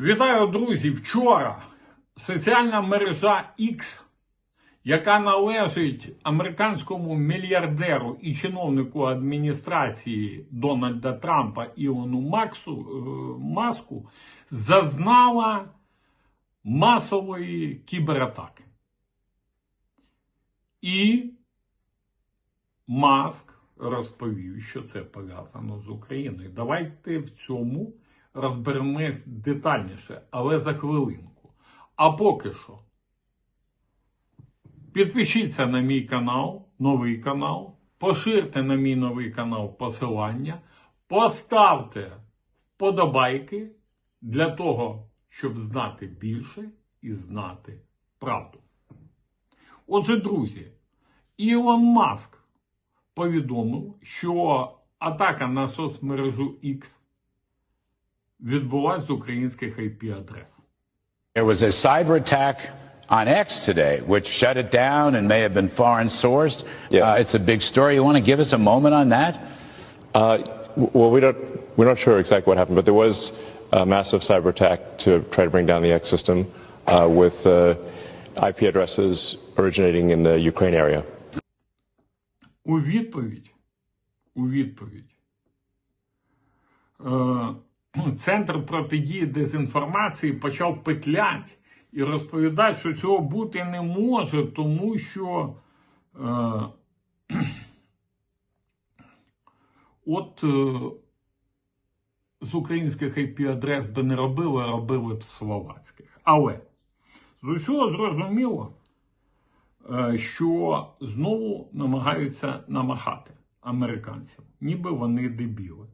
Вітаю, друзі! Вчора соціальна мережа X, яка належить американському мільярдеру і чиновнику адміністрації Дональда Трампа Ілону Максу, е, Маску, зазнала масової кібератаки. І Маск розповів, що це пов'язано з Україною. Давайте в цьому розберемось детальніше, але за хвилинку. А поки що, підпишіться на мій канал, новий канал, поширте на мій новий канал посилання, поставте вподобайки для того, щоб знати більше і знати правду. Отже, друзі, Ілон Маск повідомив, що атака на соцмережу X відбулася з українських IP-адрес. There was a cyber attack on X today, which shut it down and may have been foreign sourced. Yes. Uh, it's a big story. You want to give us a moment on that? Uh, w- well, we don't, we're not sure exactly what happened, but there was a massive cyber attack to try to bring down the X system uh, with uh, IP addresses originating in the Ukraine area. У відповідь, у відповідь, е, Центр протидії дезінформації почав петлять і розповідати, що цього бути не може, тому що е, от е, з українських IP-адрес би не робили, робили б з словацьких. Але з усього зрозуміло, е, що знову намагаються намахати американців, ніби вони дебіли.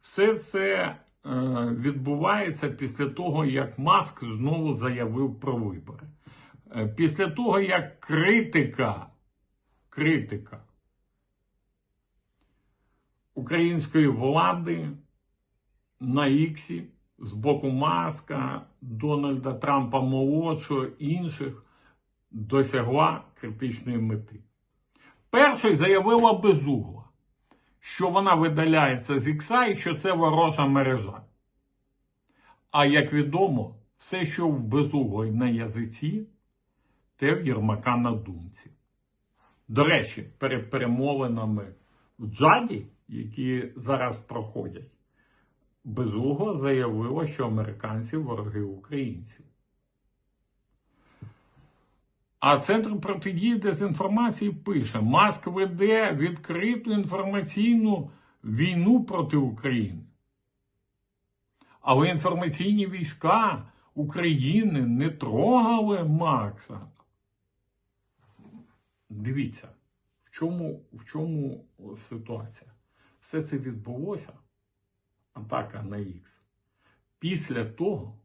Все це відбувається після того, як Маск знову заявив про вибори. Е, Після того, як критика, критика української влади на Іксі з боку Маска, Дональда Трампа молодшого інших досягла критичної мети. Перший заявила безугла, що вона видаляється з ікса і що це ворожа мережа. А як відомо, все, що в безуглої на язиці, те в Єрмака на думці. До речі, перед перемовинами в Джаді, які зараз проходять, безугла заявила, що американці вороги українців. А Центр протидії дезінформації пише: Маск веде відкриту інформаційну війну проти України. Але інформаційні війська України не трогали Макса. Дивіться, в чому, в чому ситуація? Все це відбулося, атака на Х, після того,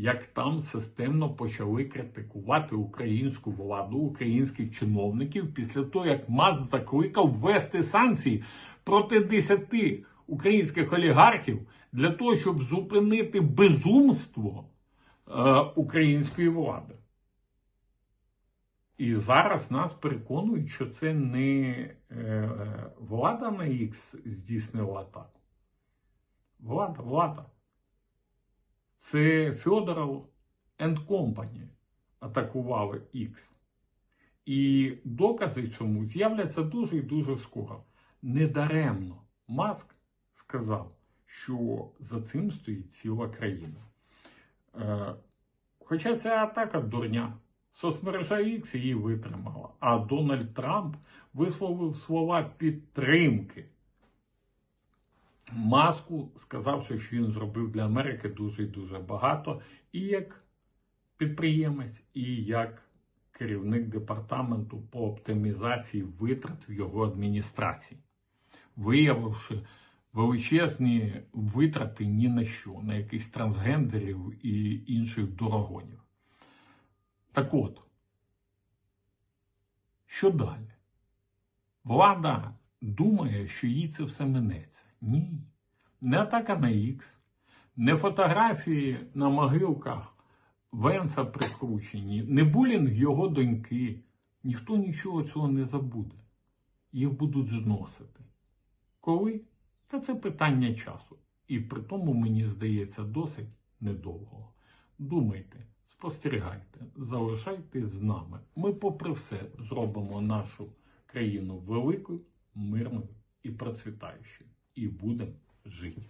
як там системно почали критикувати українську владу, українських чиновників, після того, як МАС закликав ввести санкції проти 10 українських олігархів для того, щоб зупинити безумство е, української влади. І зараз нас переконують, що це не е, влада на Х здійснила атаку. Влада, влада. Це Федоров and Company атакували X. І докази цьому з'являться дуже і дуже скоро. Недаремно Маск сказав, що за цим стоїть ціла країна. Е, хоча ця атака дурня. Соцмережа X її витримала, а Дональд Трамп висловив слова підтримки Маску, сказавши, що він зробив для Америки дуже і дуже багато, і як підприємець, і як керівник департаменту по оптимізації витрат в його адміністрації, виявивши величезні витрати ні на що, на якихось трансгендерів і інших дорогонів. Так от, що далі? Влада думає, що їй це все минеться. Ні. Не атака на Х, не фотографії на могилках Венса прикручені, не булінг його доньки. Ніхто нічого цього не забуде. Їх будуть зносити. Коли? Та це питання часу. І при тому, мені здається, досить недовго. Думайте, спостерігайте, залишайтесь з нами. Ми, попри все, зробимо нашу країну великою, мирною і процвітаючою. І будемо жити.